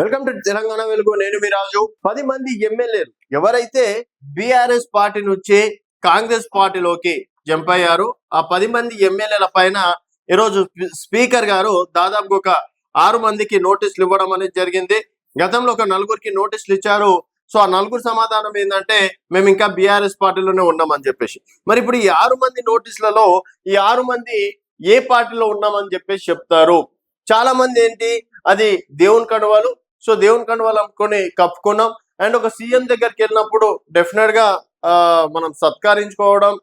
Welcome to Telangana వెలుగు. నేను మీ రాజు. పది మంది ఎమ్మెల్యేలు. ఎవరైతే బీఆర్ఎస్ పార్టీ నుంచి కాంగ్రెస్ పార్టీలోకి జంప్ అయ్యారు ఆ పది మంది ఎమ్మెల్యేల పైన ఈరోజు స్పీకర్ గారు దాదాపు ఒక ఆరు మందికి నోటీసులు ఇవ్వడం అనేది జరిగింది. గతంలో ఒక నలుగురికి నోటీసులు ఇచ్చారు. సో ఆ నలుగురు సమాధానం ఏంటంటే మేము ఇంకా బీఆర్ఎస్ పార్టీలోనే ఉన్నామని చెప్పేసి. మరి ఇప్పుడు ఈ ఆరు మంది నోటీసులలో ఈ ఆరు మంది ఏ పార్టీలో ఉన్నామని చెప్పేసి చెప్తారు? చాలా మంది ఏంటి? అది దేవుని కడవలు సో దేవుని కండువాలు అమ్ముకొని కప్పుకున్నాం. అండ్ ఒక సీఎం దగ్గరికి వెళ్ళినప్పుడు డెఫినెట్గా మనం సత్కరించుకోవడం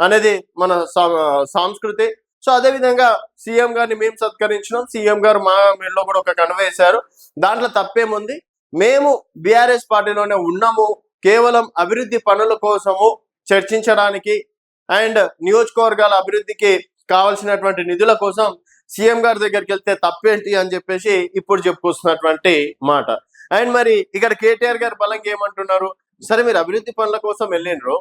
అనేది మన సా- సంస్కృతి. సో అదే విధంగా సీఎం గారిని మేము సత్కరించినాం. సీఎం గారు మా మెడలో కూడా ఒక కనువ వేశారు. దాంట్లో తప్పేముంది? మేము బీఆర్ఎస్ పార్టీలోనే ఉన్నాము. కేవలం అభివృద్ధి పనుల కోసము చర్చించడానికి అండ్ నియోజకవర్గాల అభివృద్ధికి కావాల్సినటువంటి నిధుల కోసం సీఎం గారి దగ్గరికి వెళ్తే తప్పేంటి అని చెప్పేసి ఇప్పుడు చెప్పుకొస్తున్నటువంటి మాట. అండ్ మరి ఇక్కడ కేటీఆర్ గారు బలంగా ఏమంటున్నారు? సరే మీరు అభివృద్ధి పనుల కోసం వెళ్ళిండ్రు.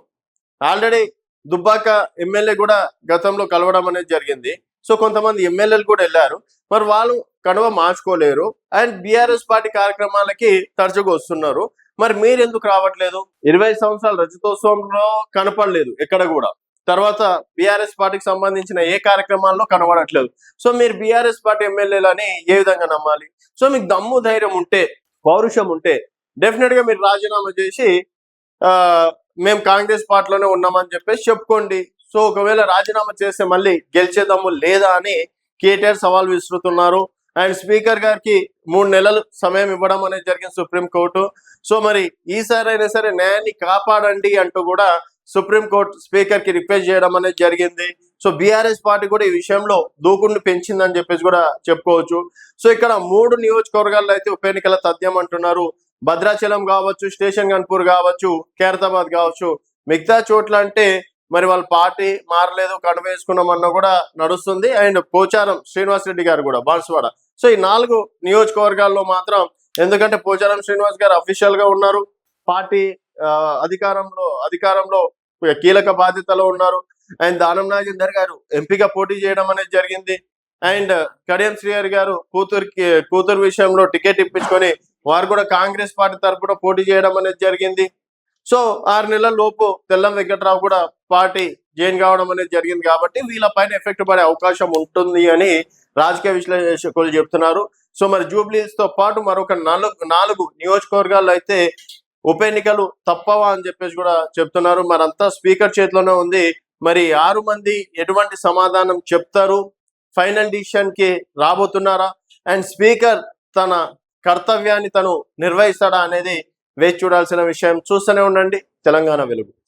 ఆల్రెడీ దుబ్బాక ఎమ్మెల్యే కూడా గతంలో కలవడం అనేది జరిగింది. సో కొంతమంది ఎమ్మెల్యేలు కూడా వెళ్ళారు. మరి వాళ్ళు కడవ మార్చుకోలేరు. అండ్ బీఆర్ఎస్ పార్టీ కార్యక్రమాలకి తరచుగా వస్తున్నారు. మరి మీరు ఎందుకు రావట్లేదు? ఇరవై సంవత్సరాల రజతోత్సవంలో కనపడలేదు ఎక్కడ కూడా. తర్వాత బీఆర్ఎస్ పార్టీకి సంబంధించిన ఏ కార్యక్రమాల్లో కనబడట్లేదు. సో మీరు బీఆర్ఎస్ పార్టీ ఎమ్మెల్యేలని ఏ విధంగా నమ్మాలి? సో మీకు దమ్ము ధైర్యం ఉంటే పౌరుషం ఉంటే డెఫినెట్గా మీరు రాజీనామా చేసి ఆ మేము కాంగ్రెస్ పార్టీలోనే ఉన్నామని చెప్పేసి చెప్పుకోండి. సో ఒకవేళ రాజీనామా చేస్తే మళ్ళీ గెలిచే దమ్ము లేదా అని కేటీఆర్ సవాల్ విసురుతున్నారు. అండ్ స్పీకర్ గారికి మూడు నెలలు సమయం ఇవ్వడం అనేది జరిగింది సుప్రీంకోర్టు సో మరి ఈసారి అయినా సరే న్యాయాన్ని కాపాడండి అంటూ కూడా సుప్రీంకోర్టు స్పీకర్కి రిక్వెస్ట్ చేయడం అనేది జరిగింది. సో బీఆర్ఎస్ పార్టీ కూడా ఈ విషయంలో దూకుడిని పెంచిందని చెప్పేసి కూడా చెప్పుకోవచ్చు. సో ఇక్కడ మూడు నియోజకవర్గాల్లో అయితే ఉప ఎన్నికల తథ్యం అంటున్నారు. భద్రాచలం కావచ్చు స్టేషన్ గన్పూర్ కావచ్చు ఖైరతాబాద్ కావచ్చు. మిగతా చోట్ల అంటే మరి వాళ్ళ పార్టీ మారలేదు కడుపు వేసుకున్నామన్నా కూడా నడుస్తుంది. అండ్ పోచారం శ్రీనివాస్ రెడ్డి గారు కూడా బాన్సువాడ. సో ఈ నాలుగు నియోజకవర్గాల్లో మాత్రం ఎందుకంటే పోచారం శ్రీనివాస్ గారు అఫీషియల్గా ఉన్నారు. పార్టీ అధికారంలో అధికారంలో కీలక బాధ్యతలో ఉన్నారు. అండ్ దానం నాగేందర్ గారు ఎంపీగా పోటీ చేయడం అనేది జరిగింది. అండ్ కడియం శ్రీహరి గారు కూతురికి కూతురు విషయంలో టికెట్ ఇప్పించుకొని వారు కూడా కాంగ్రెస్ పార్టీ తరఫున పోటీ చేయడం అనేది జరిగింది. సో ఆరు నెలల లోపు తెల్లం వెంకట్రావు కూడా పార్టీ జైన్ కావడం అనేది జరిగింది కాబట్టి వీళ్ళపైన ఎఫెక్ట్ పడే అవకాశం ఉంటుంది అని రాజకీయ విశ్లేషకులు చెప్తున్నారు. సో మరి జూబ్లీస్తో పాటు మరొక నాలుగు నాలుగు నియోజకవర్గాల్లో అయితే ఉప ఎన్నికలు తప్పవా అని చెప్పేసి కూడా చెప్తున్నారు. మరి అంతా స్పీకర్ చేతిలోనే ఉంది. మరి ఆరు మంది ఎటువంటి సమాధానం చెప్తారు? ఫైనల్ డిసిషన్కి రాబోతున్నారా? అండ్ స్పీకర్ తన కర్తవ్యాన్ని తను నిర్వహిస్తాడా అనేది వేచి చూడాల్సిన విషయం చూస్తూనే ఉండండి. తెలంగాణ వెలుగు.